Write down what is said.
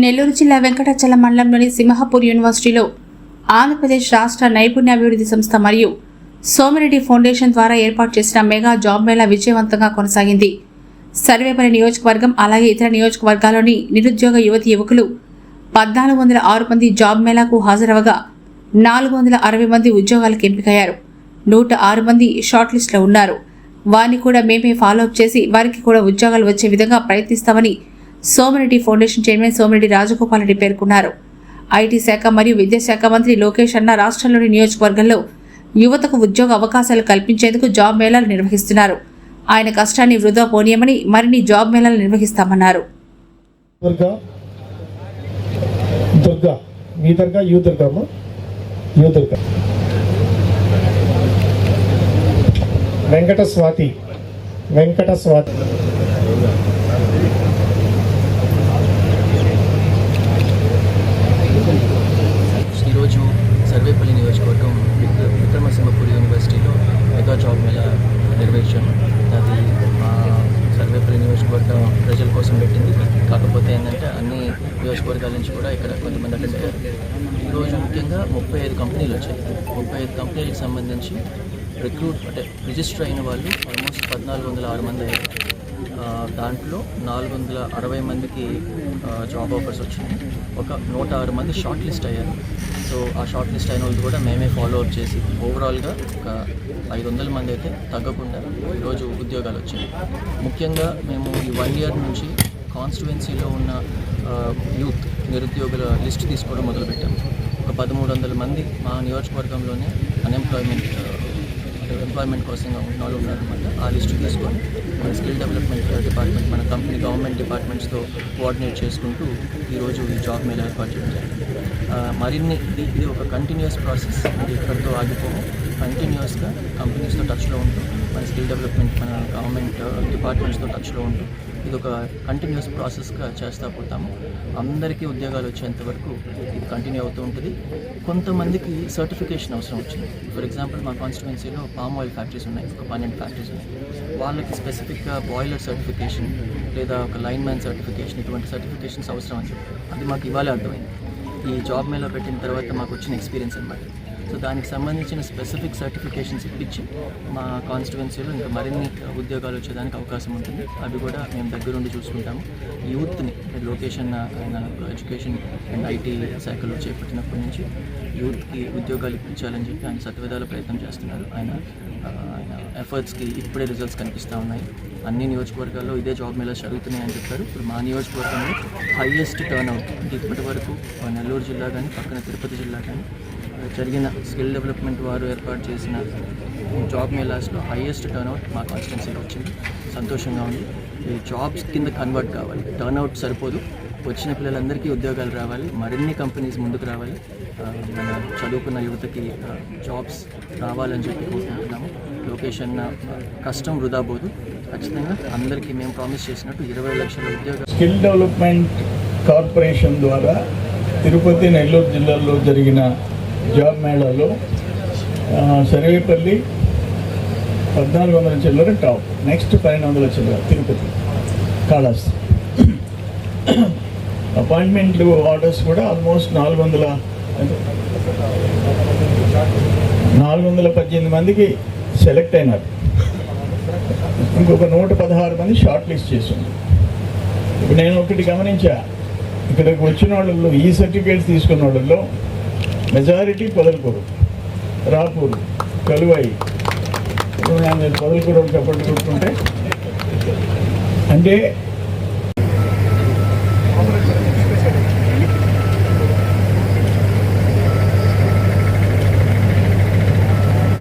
నెల్లూరు జిల్లా వెంకటాచలం మండలంలోని సింహపూర్ యూనివర్సిటీలో ఆంధ్రప్రదేశ్ రాష్ట్ర నైపుణ్యాభివృద్ధి సంస్థ మరియు సోమిరెడ్డి ఫౌండేషన్ ద్వారా ఏర్పాటు చేసిన మెగా జాబ్ మేళా విజయవంతంగా కొనసాగింది. సర్వేపల్లి నియోజకవర్గం అలాగే ఇతర నియోజకవర్గాల్లోని నిరుద్యోగ యువతి యువకులు పద్నాలుగు వందల ఆరు మంది జాబ్ మేళాకు హాజరవగా నాలుగు వందల అరవై మంది ఉద్యోగాలకు ఎంపికయ్యారు. నూట ఆరు మంది షార్ట్ లిస్టులో ఉన్నారు. వారిని కూడా మేమే ఫాలో అప్ చేసి వారికి కూడా ఉద్యోగాలు వచ్చే విధంగా ప్రయత్నిస్తామని సోమిరెడ్డి ఫౌండేషన్ చైర్మన్ సోమిరెడ్డి రాజగోపాల్ రెడ్డి పేర్కొన్నారు. ఐటీ శాఖ మరియు విద్యాశాఖ మంత్రి లోకేష్ అన్న రాష్ట్రంలోని నియోజకవర్గంలో యువతకు ఉద్యోగ అవకాశాలు కల్పించేందుకు జాబ్ మేళాలు నిర్వహిస్తున్నారు. ఆయన కష్టాన్ని వృధా పోనీయమని మరిన్ని జాబ్ మేళాలు నిర్వహిస్తామన్నారు. వెంకట స్వాతి వెంకట స్వాతి ఈరోజు సర్వేపల్లి నియోజకవర్గం విక్ర- విక్రమసింహపురి యూనివర్సిటీలో మెగా జాబ్ మేళా నిర్వహించాను అది మా సర్వేపల్లి నియోజకవర్గం ప్రజల కోసం పెట్టింది. కాకపోతే ఏంటంటే అన్ని నియోజకవర్గాల నుంచి కూడా ఇక్కడ కొంతమంది అటెండ్ అయ్యారు. ఈరోజు ముఖ్యంగా ముప్పై ఐదు కంపెనీలు వచ్చాయి. ముప్పై ఐదు కంపెనీలకు సంబంధించి రిక్రూట్ అంటే రిజిస్టర్ అయిన వాళ్ళు ఆల్మోస్ట్ పద్నాలుగు వందల ఆరు మంది అయ్యారు. దాంట్లో నాలుగు వందల అరవై మందికి జాబ్ ఆఫర్స్ వచ్చినాయి. ఒక నూట ఆరు మంది షార్ట్ లిస్ట్ అయ్యారు. సో ఆ షార్ట్ లిస్ట్ అయిన వాళ్ళు కూడా మేమే ఫాలో అప్ చేసి ఓవరాల్గా ఒక ఐదు వందల మంది అయితే తగ్గకుండా ఈరోజు ఉద్యోగాలు వచ్చాయి ముఖ్యంగా మేము ఈ వన్ ఇయర్ నుంచి కాన్స్టిట్యువెన్సీలో ఉన్న యూత్ నిరుద్యోగుల లిస్ట్ తీసుకోవడం మొదలుపెట్టాము. ఒక పదమూడు వందల మంది మా నియోజకవర్గంలోనే అన్ఎంప్లాయ్మెంట్ ఎంప్లాయ్మెంట్ కోసం ఉన్న వాళ్ళు ఉన్నారనమాట ఆ లిస్ట్ తీసుకొని మన స్కిల్ డెవలప్మెంట్ డిపార్ట్మెంట్ మన కంపెనీ గవర్నమెంట్ డిపార్ట్మెంట్స్తో కోఆర్డినేట్ చేసుకుంటూ ఈరోజు ఈ జాబ్ మేళ ఏర్పాటు చేయడం జరిగింది. మరిన్ని ఇది ఒక కంటిన్యూస్ ప్రాసెస్ ఇది ఎక్కడితో ఆగిపోము కంటిన్యూస్గా కంపెనీస్తో టచ్లో ఉంటూ మన స్కిల్ డెవలప్మెంట్ మన గవర్నమెంట్ డిపార్ట్మెంట్స్తో టచ్లో ఉంటూ ఇది ఒక కంటిన్యూస్ ప్రాసెస్గా చేస్తూ పోతాము. అందరికీ ఉద్యోగాలు వచ్చేంత వరకు ఇది కంటిన్యూ అవుతూ ఉంటుంది. కొంతమందికి సర్టిఫికేషన్ అవసరం వచ్చింది. ఫర్ ఎగ్జాంపుల్ మా కాన్స్టిట్యున్సీలో పామ్ ఆయిల్ ఫ్యాక్టరీస్ ఉన్నాయి. ఒక పన్నెండు ఫ్యాక్టరీస్ ఉన్నాయి. వాళ్ళకి స్పెసిఫిక్గా బాయిలర్ సర్టిఫికేషన్ లేదా ఒక లైన్ మ్యాన్ సర్టిఫికేషన్ ఇటువంటి సర్టిఫికేషన్స్ అవసరం అని చెప్పి. అది మాకు ఇవాళే అర్థమైంది. ఈ జాబ్ మేలో పెట్టిన తర్వాత మాకు వచ్చిన ఎక్స్పీరియన్స్ అనమాట సో దానికి సంబంధించిన స్పెసిఫిక్ సర్టిఫికేషన్స్ ఇప్పించి మా కాన్స్టిట్యువెన్సీలో ఇంకా మరిన్ని ఉద్యోగాలు వచ్చేదానికి అవకాశం ఉంటుంది. అవి కూడా మేము దగ్గరుండి చూసుకుంటాము. యూత్ని లొకేషన్ ఆయన ఎడ్యుకేషన్ అండ్ ఐటీ శాఖలో చేపట్టినప్పటి నుంచి యూత్కి ఉద్యోగాలు ఇప్పించాలని చెప్పి ఆయన సత్వదాల ప్రయత్నం చేస్తున్నారు. ఆయన ఆయన ఎఫర్ట్స్కి ఇప్పుడే రిజల్ట్స్ కనిపిస్తూ ఉన్నాయి. అన్ని నియోజకవర్గాల్లో ఇదే జాబ్ మీద జరుగుతున్నాయని చెప్పారు. ఇప్పుడు మా నియోజకవర్గంలో హైయెస్ట్ టర్న్ అవుట్ ఇప్పటి వరకు నెల్లూరు గుంటూరు జిల్లా కానీ పక్కన తిరుపతి జిల్లా కానీ జరిగిన స్కిల్ డెవలప్మెంట్ వారు ఏర్పాటు చేసిన జాబ్ మేళాస్లో హైయెస్ట్ టర్న్అవుట్ మా కాన్స్టిట్యున్సీలో వచ్చింది. సంతోషంగా ఉంది. ఈ జాబ్స్ కింద కన్వర్ట్ కావాలి. టర్న్అవుట్ సరిపోదు. వచ్చిన పిల్లలందరికీ ఉద్యోగాలు రావాలి. మరిన్ని కంపెనీస్ ముందుకు రావాలి. మన చదువుకున్న యువతకి జాబ్స్ రావాలని చెప్పి కోరుకుంటున్నాము. లొకేషన్ కష్టం వృధా పోదు. ఖచ్చితంగా అందరికీ మేము ప్రామిస్ చేసినట్టు ఇరవై లక్షల ఉద్యోగాలు స్కిల్ డెవలప్మెంట్ కార్పొరేషన్ ద్వారా తిరుపతి నెల్లూరు జిల్లాల్లో జరిగిన జాబ్ మేళాలో సర్వేపల్లి పద్నాలుగు వందల చిల్లర టాప్. నెక్స్ట్ పన్నెండు వందల చిల్లర తిరుపతి కాళాస్. అపాయింట్మెంట్లు ఆర్డర్స్ కూడా ఆల్మోస్ట్ నాలుగు వందల నాలుగు వందల పద్దెనిమిది మందికి సెలెక్ట్ అయినారు. ఇంకొక నూట పదహారు మంది షార్ట్ లిస్ట్ చేసింది ఇప్పుడు నేను ఒకటి గమనించా. ఇక్కడికి వచ్చిన వాళ్ళల్లో ఈ సర్టిఫికేట్ తీసుకున్న వాళ్ళల్లో మెజారిటీ పొదలకూరు రాపూరు కలువాయి. ఇప్పుడు నేను పొదలకూరు చెప్పట్లు అంటే